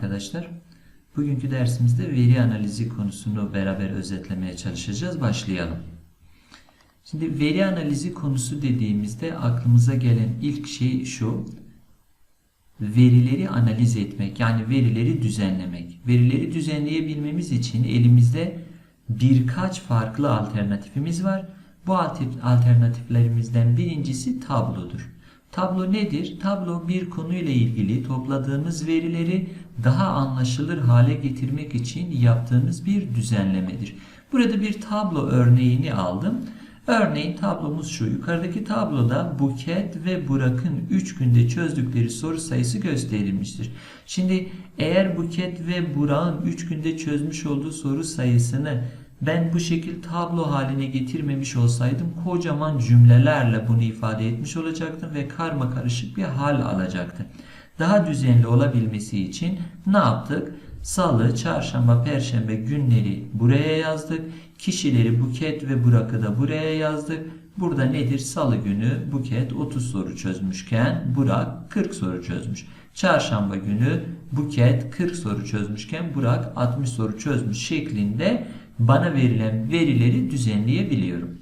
Arkadaşlar. Bugünkü dersimizde veri analizi konusunu beraber özetlemeye çalışacağız. Başlayalım. Şimdi veri analizi konusu dediğimizde aklımıza gelen ilk şey şu. Verileri analiz etmek yani verileri düzenlemek. Verileri düzenleyebilmemiz için elimizde birkaç farklı alternatifimiz var. Bu alternatiflerimizden birincisi tablodur. Tablo nedir? Tablo bir konuyla ilgili topladığımız verileri daha anlaşılır hale getirmek için yaptığımız bir düzenlemedir. Burada bir tablo örneğini aldım. Örneğin tablomuz şu. Yukarıdaki tabloda Buket ve Burak'ın 3 günde çözdükleri soru sayısı gösterilmiştir. Şimdi eğer Buket ve Burak'ın 3 günde çözmüş olduğu soru sayısını ben bu şekil tablo haline getirmemiş olsaydım kocaman cümlelerle bunu ifade etmiş olacaktım ve karma karışık bir hal alacaktı. Daha düzenli olabilmesi için ne yaptık? Salı, çarşamba, perşembe günleri buraya yazdık. Kişileri Buket ve Burak'ı da buraya yazdık. Burada nedir? Salı günü Buket 30 soru çözmüşken Burak 40 soru çözmüş. Çarşamba günü Buket 40 soru çözmüşken Burak 60 soru çözmüş şeklinde bana verilen verileri düzenleyebiliyorum.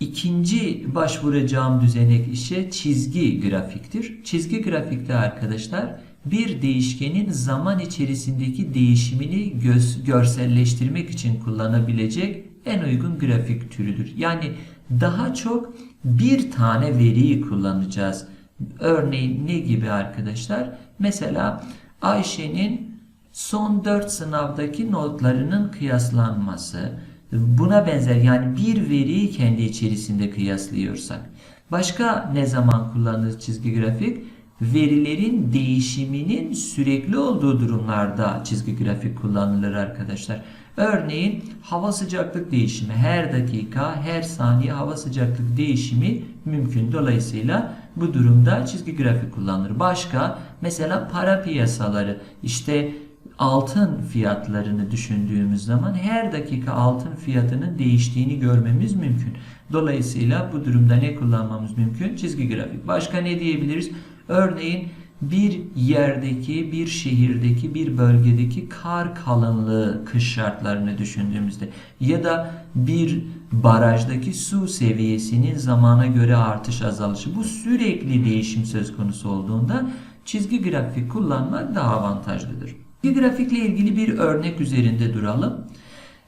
İkinci başvuracağım düzenek işe çizgi grafiktir. Çizgi grafikte arkadaşlar bir değişkenin zaman içerisindeki değişimini görselleştirmek için kullanabilecek en uygun grafik türüdür. Yani daha çok bir tane veriyi kullanacağız. Örneğin ne gibi arkadaşlar? Mesela Ayşe'nin son 4 sınavdaki notlarının kıyaslanması, buna benzer yani bir veriyi kendi içerisinde kıyaslıyorsak. Başka ne zaman kullanılır çizgi grafik? Verilerin değişiminin sürekli olduğu durumlarda çizgi grafik kullanılır arkadaşlar. Örneğin hava sıcaklık değişimi her dakika her saniye hava sıcaklık değişimi mümkün. Dolayısıyla bu durumda çizgi grafik kullanılır. Başka mesela para piyasaları işte altın fiyatlarını düşündüğümüz zaman her dakika altın fiyatının değiştiğini görmemiz mümkün. Dolayısıyla bu durumda ne kullanmamız mümkün? Çizgi grafik. Başka ne diyebiliriz? Örneğin bir yerdeki, bir şehirdeki, bir bölgedeki kar kalınlığı kış şartlarını düşündüğümüzde ya da bir barajdaki su seviyesinin zamana göre artış azalışı bu sürekli değişim söz konusu olduğunda çizgi grafik kullanmak daha avantajlıdır. Bir grafikle ilgili bir örnek üzerinde duralım.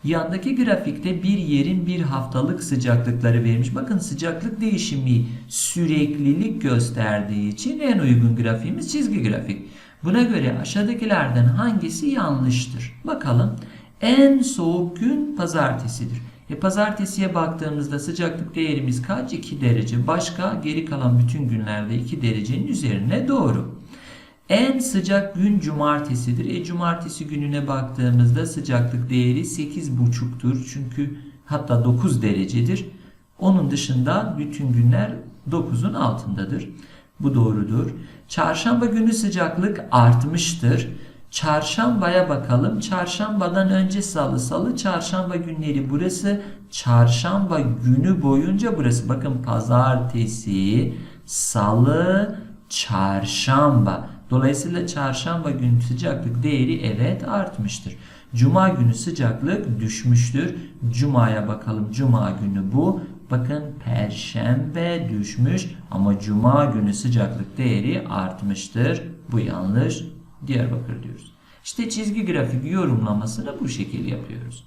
Yandaki grafikte bir yerin bir haftalık sıcaklıkları verilmiş. Bakın sıcaklık değişimi süreklilik gösterdiği için en uygun grafiğimiz çizgi grafik. Buna göre aşağıdakilerden hangisi yanlıştır? Bakalım. En soğuk gün pazartesidir. E, pazartesiye baktığımızda sıcaklık değerimiz kaç? 2 derece. Başka geri kalan bütün günlerde 2 derecenin üzerine doğru. En sıcak gün cumartesidir. E cumartesi gününe baktığımızda sıcaklık değeri 8,5'tur. Çünkü hatta 9 derecedir. Onun dışında bütün günler 9'un altındadır. Bu doğrudur. Çarşamba günü sıcaklık artmıştır. Çarşambaya bakalım. Çarşambadan önce salı, salı çarşamba günleri burası. Çarşamba günü boyunca burası. Bakın pazartesi, salı, çarşamba. Dolayısıyla çarşamba günü sıcaklık değeri evet artmıştır. Cuma günü sıcaklık düşmüştür. Cuma'ya bakalım. Cuma günü bu. Bakın perşembe düşmüş ama cuma günü sıcaklık değeri artmıştır. Bu yanlış. Diyarbakır diyoruz. İşte çizgi grafik yorumlamasını bu şekilde yapıyoruz.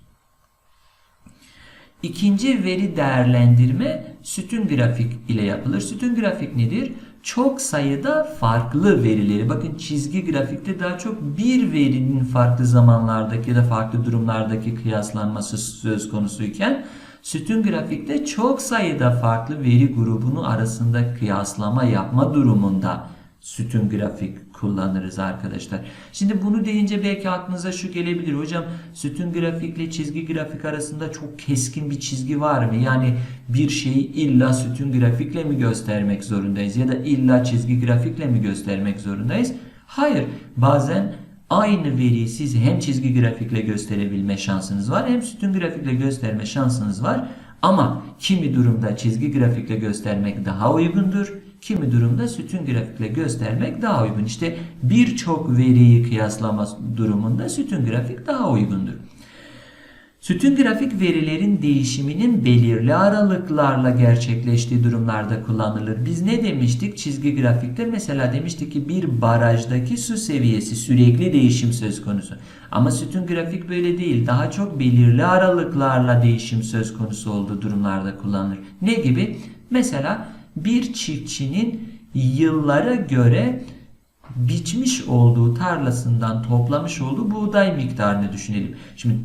İkinci veri değerlendirme sütun grafik ile yapılır. Sütun grafik nedir? Çok sayıda farklı verileri, bakın çizgi grafikte daha çok bir verinin farklı zamanlardaki ya da farklı durumlardaki kıyaslanması söz konusuyken sütun grafikte çok sayıda farklı veri grubunu arasında kıyaslama yapma durumunda sütun grafik kullanırız arkadaşlar. Şimdi bunu deyince belki aklınıza şu gelebilir. Hocam sütun grafikle çizgi grafik arasında çok keskin bir çizgi var mı? Yani bir şeyi illa sütun grafikle mi göstermek zorundayız? Ya da illa çizgi grafikle mi göstermek zorundayız? Hayır. Bazen aynı veriyi siz hem çizgi grafikle gösterebilme şansınız var hem sütun grafikle gösterme şansınız var. Ama kimi durumda çizgi grafikle göstermek daha uygundur. Kimi durumda sütun grafikle göstermek daha uygun. İşte birçok veriyi kıyaslama durumunda sütun grafik daha uygundur. Sütun grafik verilerin değişiminin belirli aralıklarla gerçekleştiği durumlarda kullanılır. Biz ne demiştik çizgi grafikte? Mesela demiştik ki bir barajdaki su seviyesi sürekli değişim söz konusu. Ama sütun grafik böyle değil. Daha çok belirli aralıklarla değişim söz konusu olduğu durumlarda kullanılır. Ne gibi? Mesela bir çiftçinin yıllara göre biçmiş olduğu tarlasından toplamış olduğu buğday miktarını düşünelim. Şimdi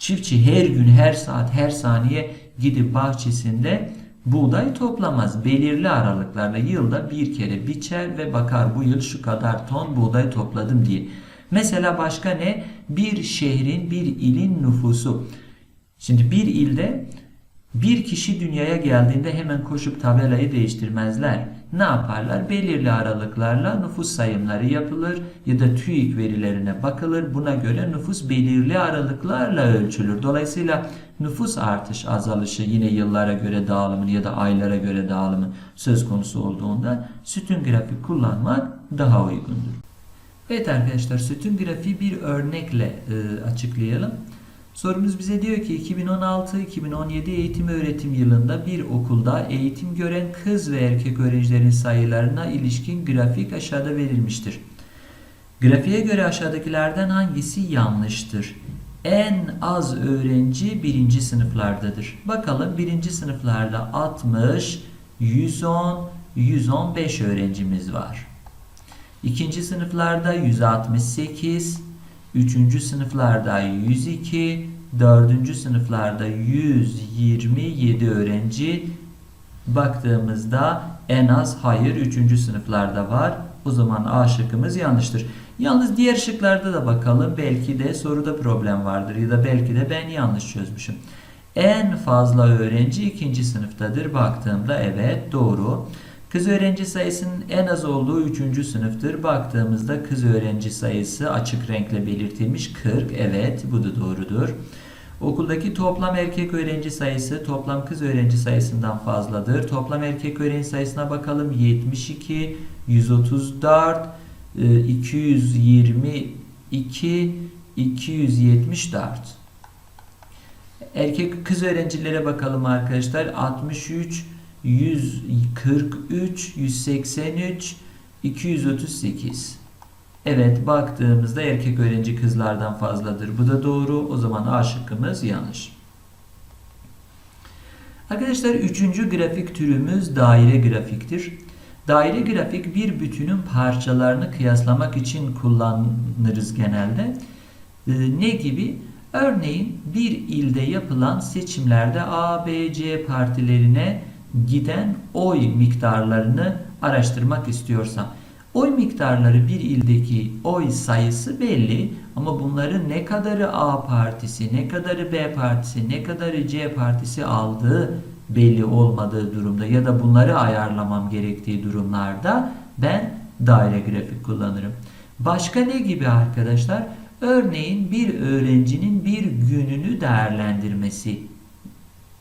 Çiftçi her gün, her saat, her saniye gidip bahçesinde buğday toplamaz. Belirli aralıklarla yılda bir kere biçer ve bakar bu yıl şu kadar ton buğday topladım diye. Mesela başka ne? Bir şehrin, bir ilin nüfusu. Şimdi bir ilde bir kişi dünyaya geldiğinde hemen koşup tabelayı değiştirmezler. Ne yaparlar? Belirli aralıklarla nüfus sayımları yapılır ya da TÜİK verilerine bakılır. Buna göre nüfus belirli aralıklarla ölçülür. Dolayısıyla nüfus artış azalışı yine yıllara göre dağılımı ya da aylara göre dağılımı söz konusu olduğunda sütun grafik kullanmak daha uygundur. Evet arkadaşlar sütun grafiği bir örnekle e, açıklayalım. Sorumuz bize diyor ki 2016-2017 eğitim öğretim yılında bir okulda eğitim gören kız ve erkek öğrencilerin sayılarına ilişkin grafik aşağıda verilmiştir. Grafiğe göre aşağıdakilerden hangisi yanlıştır? En az öğrenci birinci sınıflardadır. Bakalım birinci sınıflarda 60, 110, 115 öğrencimiz var. İkinci sınıflarda 168, Üçüncü sınıflarda 102, dördüncü sınıflarda 127 öğrenci baktığımızda en az hayır üçüncü sınıflarda var. O zaman A şıkkımız yanlıştır. Yalnız diğer şıklarda da bakalım. Belki de soruda problem vardır ya da belki de ben yanlış çözmüşüm. En fazla öğrenci ikinci sınıftadır. Baktığımda evet doğru. Kız öğrenci sayısının en az olduğu 3. sınıftır. Baktığımızda kız öğrenci sayısı açık renkle belirtilmiş 40. Evet bu da doğrudur. Okuldaki toplam erkek öğrenci sayısı toplam kız öğrenci sayısından fazladır. Toplam erkek öğrenci sayısına bakalım. 72, 134, 222, 274. Erkek kız öğrencilere bakalım arkadaşlar. 63, 143, 183, 238. Evet baktığımızda erkek öğrenci kızlardan fazladır. Bu da doğru. O zaman A şıkkımız yanlış. Arkadaşlar üçüncü grafik türümüz daire grafiktir. Daire grafik bir bütünün parçalarını kıyaslamak için kullanırız genelde. Ee, ne gibi? Örneğin bir ilde yapılan seçimlerde A, B, C partilerine giden oy miktarlarını araştırmak istiyorsam oy miktarları bir ildeki oy sayısı belli ama bunları ne kadarı A partisi, ne kadarı B partisi, ne kadarı C partisi aldığı belli olmadığı durumda ya da bunları ayarlamam gerektiği durumlarda ben daire grafik kullanırım. Başka ne gibi arkadaşlar? Örneğin bir öğrencinin bir gününü değerlendirmesi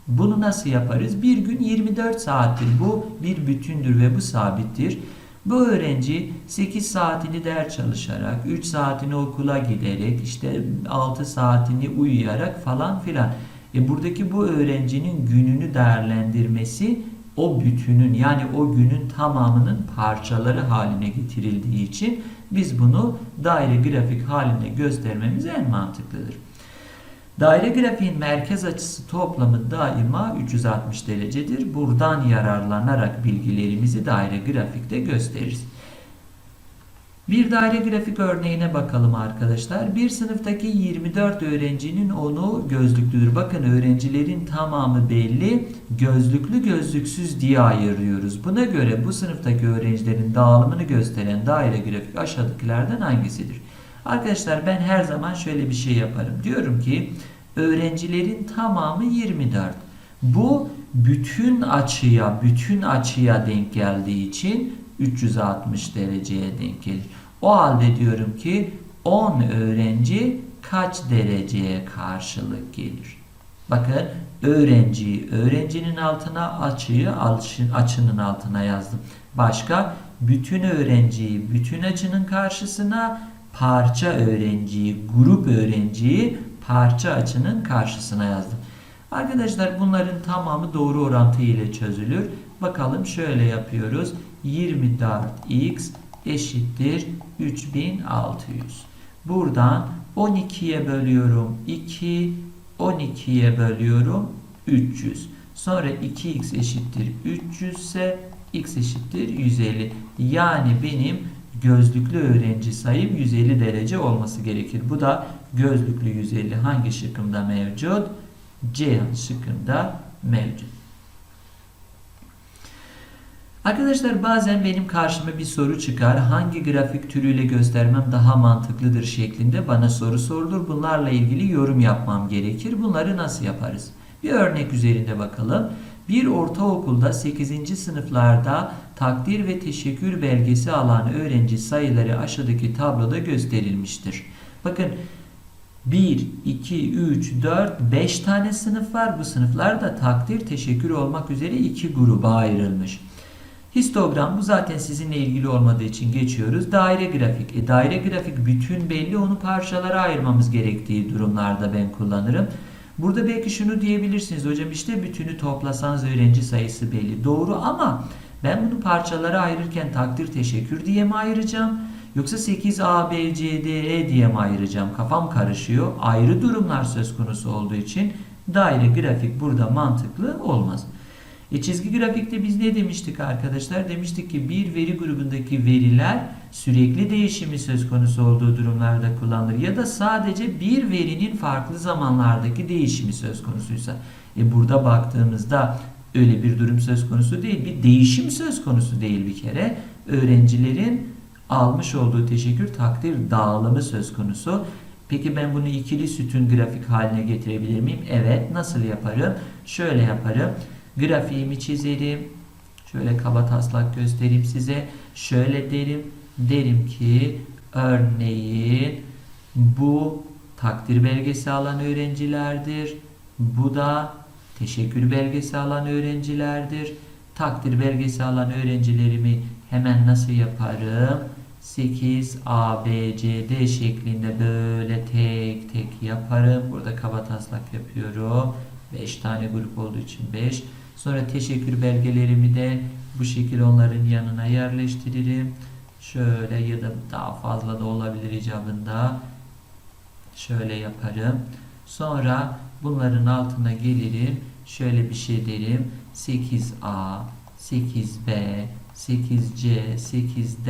bunu nasıl yaparız? Bir gün 24 saattir. Bu bir bütündür ve bu sabittir. Bu öğrenci 8 saatini ders çalışarak, 3 saatini okula giderek, işte 6 saatini uyuyarak falan filan. E buradaki bu öğrencinin gününü değerlendirmesi o bütünün yani o günün tamamının parçaları haline getirildiği için biz bunu daire grafik halinde göstermemiz en mantıklıdır. Daire grafiğin merkez açısı toplamı daima 360 derecedir. Buradan yararlanarak bilgilerimizi daire grafikte gösteririz. Bir daire grafik örneğine bakalım arkadaşlar. Bir sınıftaki 24 öğrencinin onu gözlüklüdür. Bakın öğrencilerin tamamı belli. Gözlüklü gözlüksüz diye ayırıyoruz. Buna göre bu sınıftaki öğrencilerin dağılımını gösteren daire grafik aşağıdakilerden hangisidir? Arkadaşlar ben her zaman şöyle bir şey yaparım. Diyorum ki öğrencilerin tamamı 24. Bu bütün açıya, bütün açıya denk geldiği için 360 dereceye denk gelir. O halde diyorum ki 10 öğrenci kaç dereceye karşılık gelir? Bakın öğrenciyi öğrencinin altına açıyı açı- açının altına yazdım. Başka bütün öğrenciyi bütün açının karşısına parça öğrenciyi grup öğrenciyi parça açının karşısına yazdım. Arkadaşlar bunların tamamı doğru orantı ile çözülür. Bakalım şöyle yapıyoruz. 24x eşittir 3600. Buradan 12'ye bölüyorum 2, 12'ye bölüyorum 300. Sonra 2x eşittir 300 ise x eşittir 150. Yani benim gözlüklü öğrenci sayım 150 derece olması gerekir. Bu da gözlüklü 150 hangi şıkkımda mevcut? C şıkkında mevcut. Arkadaşlar bazen benim karşıma bir soru çıkar. Hangi grafik türüyle göstermem daha mantıklıdır şeklinde bana soru sorulur. Bunlarla ilgili yorum yapmam gerekir. Bunları nasıl yaparız? Bir örnek üzerinde bakalım. Bir ortaokulda 8. sınıflarda takdir ve teşekkür belgesi alan öğrenci sayıları aşağıdaki tabloda gösterilmiştir. Bakın 1, 2, 3, 4, 5 tane sınıf var. Bu sınıflar da takdir, teşekkür olmak üzere iki gruba ayrılmış. Histogram bu zaten sizinle ilgili olmadığı için geçiyoruz. Daire grafik. E, daire grafik bütün belli onu parçalara ayırmamız gerektiği durumlarda ben kullanırım. Burada belki şunu diyebilirsiniz hocam işte bütünü toplasanız öğrenci sayısı belli. Doğru ama ben bunu parçalara ayırırken takdir teşekkür diye mi ayıracağım? Yoksa 8 A, B, C, D, E diye mi ayıracağım? Kafam karışıyor. Ayrı durumlar söz konusu olduğu için daire grafik burada mantıklı olmaz. E çizgi grafikte biz ne demiştik arkadaşlar? Demiştik ki bir veri grubundaki veriler sürekli değişimi söz konusu olduğu durumlarda kullanılır. Ya da sadece bir verinin farklı zamanlardaki değişimi söz konusuysa. E burada baktığımızda öyle bir durum söz konusu değil. Bir değişim söz konusu değil bir kere. Öğrencilerin almış olduğu teşekkür takdir dağılımı söz konusu. Peki ben bunu ikili sütun grafik haline getirebilir miyim? Evet. Nasıl yaparım? Şöyle yaparım. Grafiğimi çizerim. Şöyle kaba taslak göstereyim size. Şöyle derim. Derim ki örneğin bu takdir belgesi alan öğrencilerdir. Bu da teşekkür belgesi alan öğrencilerdir. Takdir belgesi alan öğrencilerimi hemen nasıl yaparım? 8 A, şeklinde böyle tek tek yaparım. Burada kaba taslak yapıyorum. 5 tane grup olduğu için 5. Sonra teşekkür belgelerimi de bu şekilde onların yanına yerleştiririm. Şöyle ya da daha fazla da olabilir icabında. Şöyle yaparım. Sonra bunların altına gelirim. Şöyle bir şey derim. 8A, 8B, 8C, 8D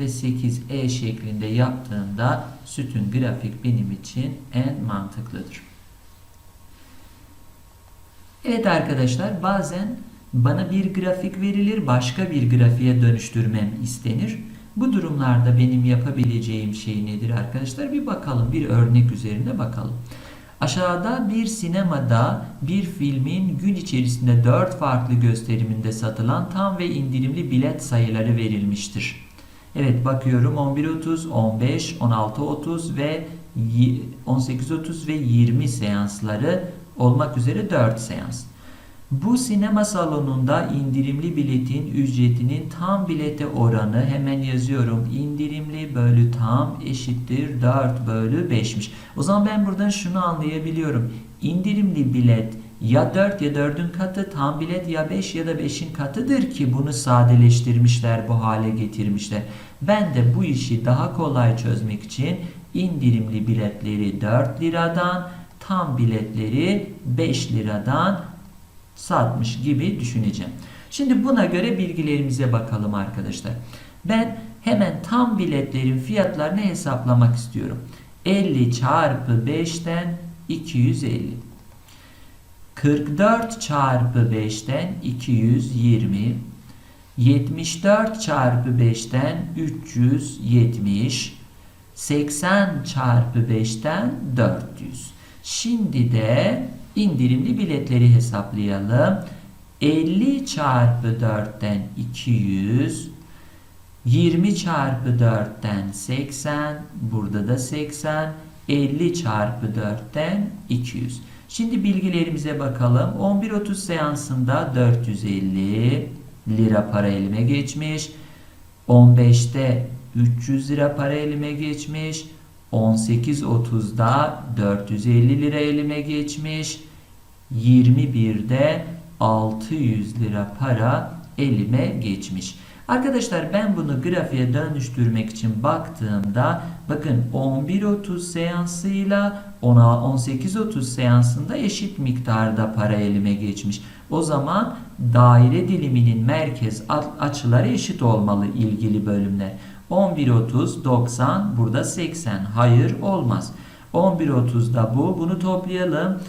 ve 8E şeklinde yaptığında sütun grafik benim için en mantıklıdır. Evet arkadaşlar bazen bana bir grafik verilir başka bir grafiğe dönüştürmem istenir. Bu durumlarda benim yapabileceğim şey nedir arkadaşlar? Bir bakalım bir örnek üzerinde bakalım. Aşağıda bir sinemada bir filmin gün içerisinde 4 farklı gösteriminde satılan tam ve indirimli bilet sayıları verilmiştir. Evet bakıyorum 11.30, 15, 16.30 ve 18.30 ve 20 seansları olmak üzere 4 seans. Bu sinema salonunda indirimli biletin ücretinin tam bilete oranı hemen yazıyorum. İndirimli bölü tam eşittir 4 bölü 5'miş. O zaman ben buradan şunu anlayabiliyorum. İndirimli bilet ya 4 ya 4'ün katı tam bilet ya 5 ya da 5'in katıdır ki bunu sadeleştirmişler bu hale getirmişler. Ben de bu işi daha kolay çözmek için indirimli biletleri 4 liradan tam biletleri 5 liradan satmış gibi düşüneceğim. Şimdi buna göre bilgilerimize bakalım arkadaşlar. Ben hemen tam biletlerin fiyatlarını hesaplamak istiyorum. 50 çarpı 5'ten 250. 44 çarpı 5'ten 220. 74 çarpı 5'ten 370. 80 çarpı 5'ten 400. Şimdi de indirimli biletleri hesaplayalım. 50 çarpı 4'ten 200, 20 çarpı 4'ten 80, burada da 80, 50 çarpı 4'ten 200. Şimdi bilgilerimize bakalım. 11.30 seansında 450 lira para elime geçmiş. 15'te 300 lira para elime geçmiş. 18.30'da 450 lira elime geçmiş. 21'de 600 lira para elime geçmiş. Arkadaşlar ben bunu grafiğe dönüştürmek için baktığımda bakın 11.30 seansıyla 18.30 seansında eşit miktarda para elime geçmiş. O zaman daire diliminin merkez açıları eşit olmalı ilgili bölümler. 11.30 90 burada 80 hayır olmaz. 11.30'da bu bunu toplayalım.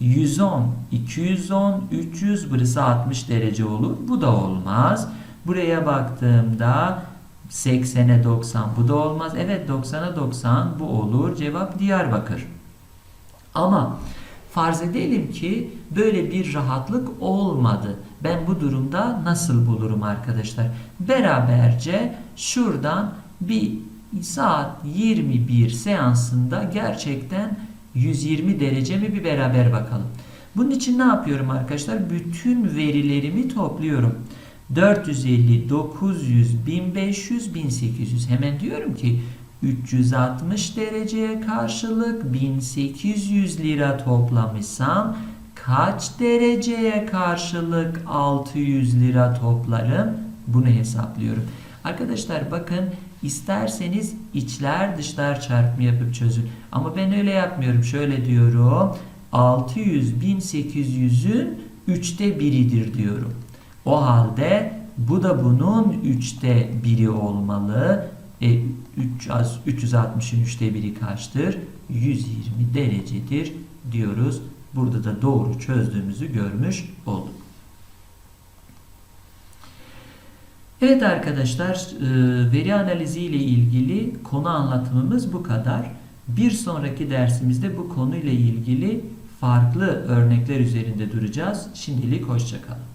110, 210, 300 burası 60 derece olur. Bu da olmaz. Buraya baktığımda 80'e 90 bu da olmaz. Evet 90'a 90 bu olur. Cevap Diyarbakır. Ama farz edelim ki böyle bir rahatlık olmadı. Ben bu durumda nasıl bulurum arkadaşlar? Beraberce şuradan bir saat 21 seansında gerçekten 120 derece mi bir beraber bakalım. Bunun için ne yapıyorum arkadaşlar? Bütün verilerimi topluyorum. 450, 900, 1500, 1800. Hemen diyorum ki 360 dereceye karşılık 1800 lira toplamışsam kaç dereceye karşılık 600 lira toplarım? Bunu hesaplıyorum. Arkadaşlar bakın isterseniz içler dışlar çarpımı yapıp çözün. Ama ben öyle yapmıyorum. Şöyle diyorum. 600 1800'ün 3'te biridir diyorum. O halde bu da bunun 3'te biri olmalı. E, 360'ın 3'te biri kaçtır? 120 derecedir diyoruz. Burada da doğru çözdüğümüzü görmüş olduk. Evet arkadaşlar e, veri analizi ile ilgili konu anlatımımız bu kadar. Bir sonraki dersimizde bu konuyla ilgili farklı örnekler üzerinde duracağız. Şimdilik hoşçakalın.